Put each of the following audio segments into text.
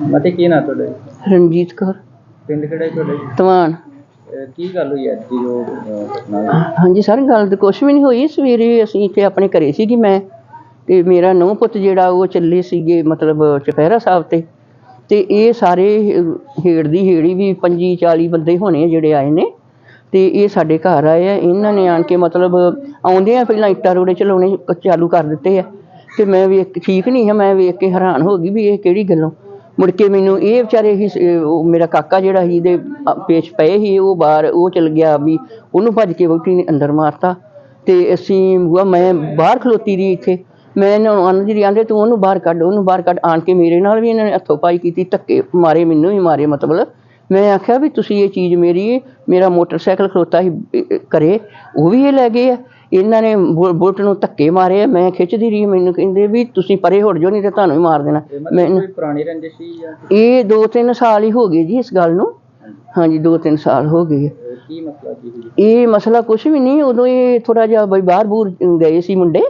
ਮਤੇ ਕੀ ਨਾ ਤੁਹਾਡੇ ਰਣਜੀਤ ਕੌਰ। ਪਿੰਡ ਕਿਹੜਾ ਜੀ ਤੁਹਾਡਾ ਜੀ? ਤਵਾਨ। ਅਹ ਕੀ ਗੱਲ ਹੋਈ ਅੱਜ ਦੀ ਜੋ ਅਹ, ਘਟਨਾ? ਹਾਂਜੀ ਸਰ ਗੱਲ ਤਾਂ ਕੁਛ ਵੀ ਨਹੀਂ ਹੋਈ। ਸਵੇਰੇ ਅਸੀਂ ਇੱਥੇ ਆਪਣੇ ਘਰੇ ਸੀਗੀ ਮੈਂ ਤੇ ਮੇਰਾ ਨੂੰਹ ਪੁੱਤ ਜਿਹੜਾ ਉਹ ਚੱਲੇ ਸੀਗੇ ਮਤਲਬ ਚੁਪਹਿਰਾ ਸਾਹਿਬ ਤੇ। ਤੇ ਇਹ ਸਾਰੇ ਹੇ- ਹੇੜ ਦੀ ਹੇੜੀ ਵੀ 25 40 ਬੰਦੇ ਹੋਣੇ ਆ ਜਿਹੜੇ ਆਏ ਨੇ। ਤੇ ਇਹ ਸਾਡੇ ਘਰ ਆਏ ਆ। ਇਹਨਾਂ ਨੇ ਆਣ ਕੇ ਮਤਲਬ ਆਉਂਦੇ ਆ ਪਹਿਲਾਂ ਇੱਟਾਂ ਰੋੜੇ ਚਲਾਉਣੇ ਚਾਲੂ ਕਰ ਦਿੱਤੇ ਆ। ਤੇ ਮੈਂ ਵੇਖ ਠੀਕ ਨਹੀਂ ਹਾਂ ਮੈਂ ਵੇਖ ਕੇ ਹੈਰਾਨ ਹੋ ਗਈ ਵੀ ਇਹ ਕਿਹੜੀ ਗੱਲੋਂ। ਮੁੜ ਕੇ ਮੈਨੂੰ ਇਹ ਵਿਚਾਰੇ ਹੀ ਉਹ ਮੇਰਾ ਕਾਕਾ ਜਿਹੜਾ ਸੀ ਇਹਦੇ ਪੇਸ਼ ਪਏ ਸੀ ਉਹ ਬਾਹਰ ਉਹ ਚਲ ਗਿਆ ਵੀ ਉਹਨੂੰ ਭੱਜ ਕੇ ਵਹੁਟੀ ਨੇ ਅੰਦਰ ਮਾਰਤਾ। ਤੇ ਅਸੀਂ ਬੂਆ ਮੈਂ ਬਾਹਰ ਖਲੋਤੀ ਦੀ ਇੱਥੇ। ਮੈਂ ਇਹਨਾਂ ਨੂੰ ਆਂਦੀ ਰਹੀ ਆਂਦੇ ਤੂੰ ਉਹਨੂੰ ਬਾਹਰ ਕੱਢ ਉਹਨੂੰ ਬਾਹਰ ਕੱਢ। ਆਣ ਕੇ ਮੇਰੇ ਨਾਲ ਵੀ ਇਹਨਾਂ ਨੇ ਹੱਥੋਂ ਪਾਈ ਕੀਤੀ ਧੱਕੇ ਮਾਰੇ ਮੈਨੂੰ ਹੀ ਮਾਰੇ ਮਤਲਬ। ਮੈਂ ਆਖਿਆ ਵੀ ਤੁਸੀਂ ਇਹ ਚੀਜ਼ ਮੇਰੀ ਮੇਰਾ ਮੋਟਰਸਾਈਕਲ ਖਲੋਤਾ ਸੀ ਅਹ, ਕਰੇ ਉਹ ਵੀ ਇਹ ਲੈ ਗਏ ਆ। ਇਹਨਾਂ ਨੇ ਬੁ- ਬੁਲਟ ਨੂੰ ਧੱਕੇ ਮਾਰੇ ਮੈਂ ਖਿੱਚਦੀ ਰਹੀ ਮੈਨੂੰ ਕਹਿੰਦੇ ਵੀ ਤੁਸੀਂ ਪਰੇ ਹਟ ਜਾਓ ਨਹੀਂ ਤੇ ਤੁਹਾਨੂੰ ਹੀ ਮਾਰ ਦੇਣਾ। ਇਹ ਮੈਂ ਮਤਲਬ ਕੋਈ ਪੁਰਾਣੀ ਰੰਜਿਸ਼ ਸੀ ਜਾਂ ਇਹ 2-3 ਸਾਲ ਹੀ ਹੋ ਗਏ ਜੀ ਇਸ ਗੱਲ ਨੂੰ। ਹਾਂਜੀ। 2-3 ਸਾਲ ਹੋ ਗਏ। ਕੀ ਮਸਲਾ ਕੀ ਸੀ? ਇਹ ਮਸਲਾ ਕੁਝ ਵੀ ਨਹੀਂ ਉਦੋਂ ਇਹ ਥੋੜਾ ਜਿਹਾ ਬਈ ਬਾਹਰ ਬੂਰ ਗਏ ਸੀ ਮੁੰਡੇ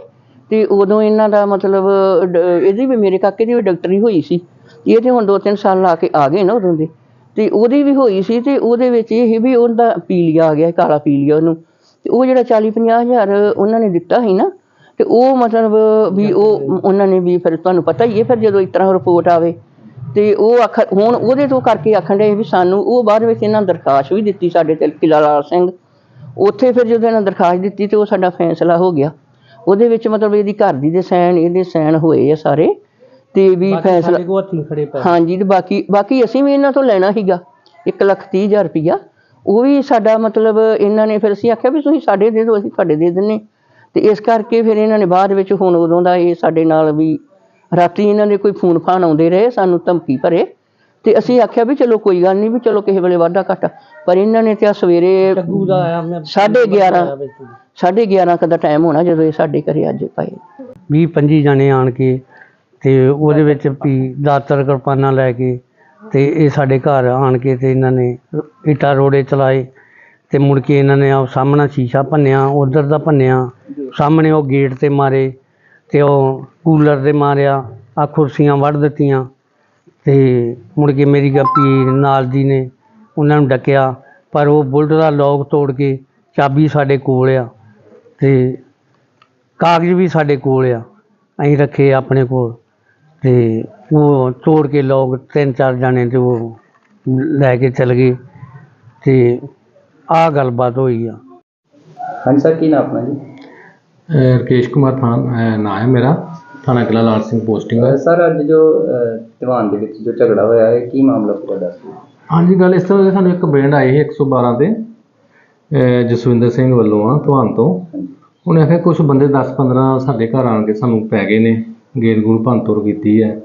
ਤੇ ਉਦੋਂ ਇਹਨਾਂ ਦਾ ਮਤਲਬ ਡ- ਇਹਦੀ ਵੀ ਮੇਰੇ ਕਾਕੇ ਦੀ ਵੀ ਡਾਕਟਰੀ ਹੋਈ ਸੀ। ਇਹ ਤੇ ਹੁਣ 2-3 ਸਾਲ ਲਾ ਕੇ ਆ ਗਏ ਨਾ ਉਦੋਂ ਦੇ। ਤੇ ਉਹਦੀ ਵੀ ਹੋਈ ਸੀ ਤੇ ਉਹਦੇ ਵਿੱਚ ਇਹ ਵੀ ਉਹਦਾ ਪੀਲੀਆ ਆ ਗਿਆ ਕਾਲਾ ਪੀਲੀਆ ਉਹਨੂੰ। ਤੇ ਉਹ ਜਿਹੜਾ 40-50 ਹਜ਼ਾਰ ਉਹਨਾਂ ਨੇ ਦਿੱਤਾ ਸੀ ਨਾ ਤੇ ਉਹ ਮਤਲਬ ਵੀ ਉਹ ਉਹਨਾਂ ਨੇ ਵੀ ਫਿਰ ਤੁਹਾਨੂੰ ਪਤਾ ਹੀ ਹੈ ਫਿਰ ਜਦੋਂ ਇਸ ਤਰ੍ਹਾਂ ਰਿਪੋਰਟ ਆਵੇ ਤੇ ਉਹ ਆਖ ਹੁਣ ਉਹਦੇ ਤੋਂ ਕਰਕੇ ਆਖਣ ਦੇ ਵੀ ਸਾਨੂੰ ਉਹ ਬਾਅਦ ਵਿੱਚ ਇਹਨਾਂ ਦਰਖਾਸਤ ਵੀ ਦਿੱਤੀ ਸਾਡੇ ਤੇ ਕਿਲਾ ਲਾਲ ਸਿੰਘ। ਉੱਥੇ ਫਿਰ ਜਦੋਂ ਇਹਨਾਂ ਦਰਖਾਸਤ ਦਿੱਤੀ ਤੇ ਉਹ ਸਾਡਾ ਫੈਸਲਾ ਹੋ ਗਿਆ। ਉਹਦੇ ਵਿੱਚ ਮਤਲਬ ਇਹਦੀ ਘਰ ਦੀ ਦੇ ਸਾਈਨ ਇਹਦੇ ਸਾਈਨ ਹੋਏ ਆ ਸਾਰੇ ਤੇ ਵੀ ਫੈਸਲਾ ਹਾਂਜੀ ਤੇ ਬਾਕੀ ਬਾਕੀ ਅਸੀਂ ਵੀ ਇਹਨਾਂ ਤੋਂ ਲੈਣਾ ਸੀਗਾ 1 ਲੱਖ ਤੀਹ ਹਜ਼ਾਰ ਰੁਪਈਆ। ਉਹ ਵੀ ਸਾਡਾ ਮਤਲਬ ਇਹਨਾਂ ਨੇ ਫਿਰ ਅਸੀਂ ਆਖਿਆ ਵੀ ਤੁਸੀਂ ਸਾਡੇ ਦੇ ਦਿਓ ਅਸੀਂ ਤੁਹਾਡੇ ਦੇ ਦਿੰਨੇ ਤੇ ਇਸ ਕਰਕੇ ਫਿਰ ਇਹਨਾਂ ਨੇ ਬਾਅਦ ਵਿੱਚ ਹੁਣ ਉਦੋਂ ਦਾ ਇਹ ਸਾਡੇ ਨਾਲ ਵੀ ਰਾਤੀ ਇਹਨਾਂ ਦੇ ਕੋਈ ਫੋਨ ਫਾਨ ਆਉਂਦੇ ਰਹੇ ਸਾਨੂੰ ਧਮਕੀ ਭਰੇ। ਤੇ ਅਸੀਂ ਆਖਿਆ ਵੀ ਚਲੋ ਕੋਈ ਗੱਲ ਨਹੀਂ ਵੀ ਚਲੋ ਕਿਸੇ ਵੇਲੇ ਵਾਧਾ ਘਾਟਾ। ਪਰ ਇਹਨਾਂ ਨੇ ਤੇ ਆ ਸਵੇਰੇ ਦਾ ਆਇਆ ਮੈਂ ਸਾਢੇ 11 ਸਾਢੇ 11 ਕਦਾ ਟਾਈਮ ਹੋਣਾ ਜਦੋਂ ਇਹ ਸਾਡੇ ਘਰੇ ਅੱਜ ਪਏ। 20 25 ਜਣੇ ਆਣ ਕੇ ਤੇ ਉਹਦੇ ਵਿੱਚ ਵੀ ਦਾਤਰ ਕਿਰਪਾਨਾਂ ਲੈ ਕੇ ਤੇ ਇਹ ਸਾਡੇ ਘਰ ਆਣ ਕੇ ਤੇ ਇਹਨਾਂ ਨੇ ਇੱਟਾਂ ਰੋੜੇ ਚਲਾਏ ਤੇ ਮੁੜ ਕੇ ਇਹਨਾਂ ਨੇ ਆ ਸਾਹਮਣਾ ਸ਼ੀਸ਼ਾ ਭੰਨਿਆ, ਉਧਰ ਦਾ ਭੰਨਿਆ, ਸਾਹਮਣੇ ਉਹ ਗੇਟ ਤੇ ਮਾਰੇ ਤੇ ਉਹ ਕੂਲਰ ਦੇ ਮਾਰਿਆ ਆ ਕੁਰਸੀਆਂ ਵੱਢ ਦਿੱਤੀਆਂ ਤੇ ਮੁੜ ਕੇ ਮੇਰੀ ਗੱਪੀ ਨਾਲ ਦੀ ਨੇ ਉਹਨਾਂ ਨੂੰ ਡੱਕਿਆ, ਪਰ ਉਹ ਬੁਲਟ ਦਾ ਲੌਕ ਤੋੜ ਕੇ ਚਾਬੀ ਸਾਡੇ ਕੋਲ ਆ ਤੇ ਕਾਗਜ਼ ਵੀ ਸਾਡੇ ਕੋਲ ਆ, ਅਸੀਂ ਰੱਖੇ ਆਪਣੇ ਕੋਲ। ਤੇ ਉਹ ਤੋੜ ਕੇ ਲੋਕ ਤਿੰਨ ਚਾਰ ਜਾਣੇ ਤੇ ਉਹ ਲੈ ਕੇ ਚਲ ਗਏ ਤੇ ਆਹ ਗੱਲਬਾਤ ਹੋਈ ਆ। ਹਾਂਜੀ ਸਰ ਕੀ ਨਾਮ ਆਪਣਾ ਜੀ? ਅਹ ਰਕੇਸ਼ ਕੁਮਾਰ ਥਾਨ ਅਹ ਨਾਂ ਹੈ ਮੇਰਾ ਥਾਣਾ ਕਿਲਾ ਲਾਲ ਸਿੰਘ ਪੋਸਟਿੰਗ। ਹੈ ਸਰ ਅੱਜ ਜੋ ਦੀਵਾਨ ਦੇ ਵਿੱਚ ਜੋ ਝਗੜਾ ਹੋਇਆ ਹੈ ਕੀ ਮਾਮਲਾ ਪੂਰਾ ਦੱਸ ਦਿਓ। ਹਾਂਜੀ ਗੱਲ ਇਸ ਤਰ੍ਹਾਂ ਹੈ ਸਾਨੂੰ ਇੱਕ ਬ੍ਰੇਂਡ ਆਈ ਸੀ 112 ਤੇ ਅਹ ਜਸਵਿੰਦਰ ਸਿੰਘ ਵੱਲੋਂ ਆ ਧਵਾਨ ਤੋਂ। ਉਹਨੇ ਆਖਿਆ ਕੁਝ ਬੰਦੇ 10-15 ਸਾਡੇ ਘਰ ਆਣ ਕੇ ਸਾਨੂੰ ਪੈ ਗਏ ਨੇ। ਗੇਟ ਗੂੜ ਭੰਨਤੋੜ ਕੀਤੀ ਹੈ।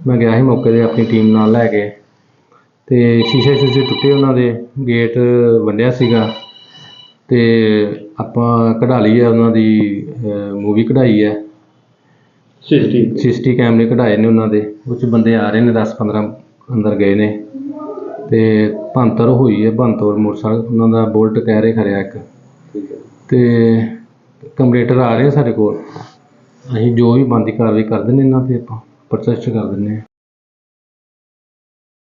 ਮੈਂ ਗਿਆ ਸੀ ਮੌਕੇ ਤੇ ਆਪਣੀ ਟੀਮ ਨਾਲ ਲੈ ਕੇ ਤੇ ਸ਼ੀਸ਼ੇ ਸ਼ੀਸ਼ੇ ਟੁੱਟੇ ਉਹਨਾਂ ਦੇ ਗੇਟ ਵੰਡਿਆ ਸੀਗਾ ਤੇ ਆਪਾਂ ਕਢਾ ਲਈ ਹੈ ਉਹਨਾਂ ਦੀ ਮੂਵੀ ਕਢਾਈ ਹੈ। ਸਿਸਟੀ। ਸਿਸਟੀ ਕੈਮਰੇ ਕਢਾਏ ਨੇ ਉਹਨਾਂ ਦੇ 'ਚ ਬੰਦੇ ਆ ਰਹੇ ਨੇ 10 15 ਅੰਦਰ ਗਏ ਨੇ। ਤੇ ਭੰਤਰ ਹੋਈ ਹੈ ਭੰਤੋੜ ਮੋਟਰਸਾਈਕਲ ਉਹਨਾਂ ਦਾ ਬੋਲਟ ਕਹਿ ਰਹੇ ਖਰਿਆ ਇੱਕ। ਠੀਕ ਹੈ। ਤੇ ਕੰਪਰੇਟਰ ਆ ਰਹੇ ਸਾਡੇ ਕੋਲ। ਅਸੀਂ ਜੋ ਵੀ ਬੰਦੀ ਕਾਰਵਾਈ ਕਰ ਦਿੰਦੇ ਇਹਨਾਂ ਤੇ ਆਪਾਂ ਪ੍ਰੋਟੈਸਟ ਕਰ ਦਿੰਦੇ ਹਾਂ।